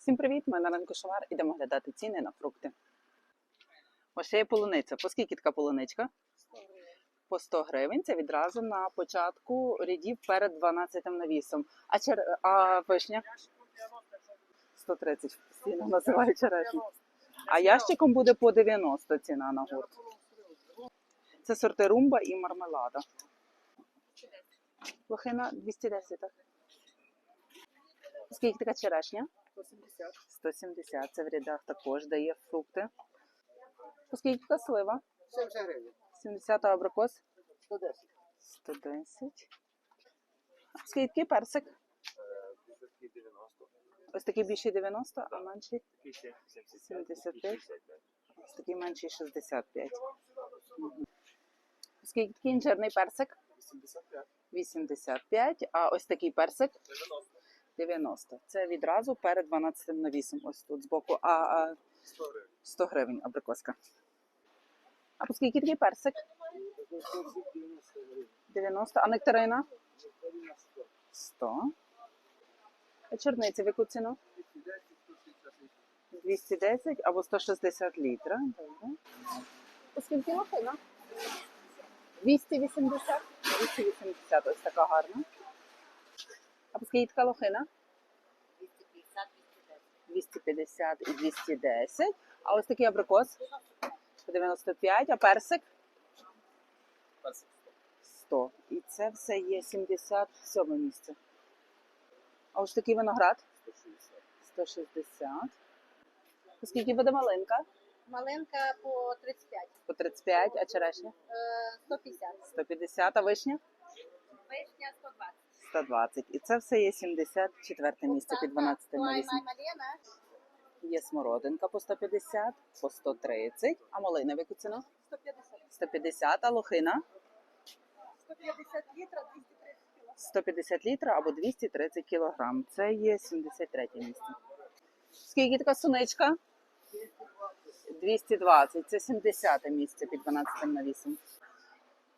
Всім привіт! Ми на ринку Шовар. Ідемо глядати ціни на фрукти. Ось ще є полуниця. По скільки така полуничка? По 100 гривень. Це відразу на початку рядів перед 12 навісом. А, чер... а вишня? 130 постійно називають черешню. А ящиком буде по 90 ціна на гурт. Це сорти румба і мармелада. Лохина 210. так? Скільки така черешня? 170. 170. Це в рядах також дає фрукти. Оскільки слива? 70 гривень. 70 абрикос 110. 110. А Скільки персик? Ось такий більший 90, а менший Такий 75. 75. ось такий менший 65. Мгм. Скільки інжирний персик? 85. 85, а ось такий персик 90. 90. Це відразу перед 12 навісом. Ось тут збоку. А, а 100 гривень. 100 гривень абрикоска. А по скільки такий персик? 90 А нектарина? 100. 100. А чорниці в яку ціну? 210, 160. 210 або 160 літра. Оскільки лохина? 280. 280, ось така гарна. А по скільки така лохина? 250 і 210. А ось такий абрикос? По 95. А персик? 100. І це все є 77 місце. А ось такий виноград? 160. По скільки буде малинка? Маленька по 35, По 35, а черешня? е, 150, 150, а вишня 120. 120. І це все є 74 місце під 12 Май навісом. Малена Є смородинка по 150, по 130, а малина в яку ціну? 150. 150, а лохина 150 літрів, 230 кг. 150 літрів або 230 кілограм. Це є 73 місце. Скільки така суничка? 220. Це 70 місце під 12 навісом.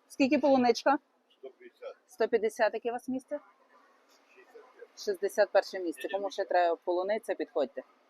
Скільки полуничка? 150. 150 яке у вас місце? 61 місце. Кому ще треба полуниця, підходьте.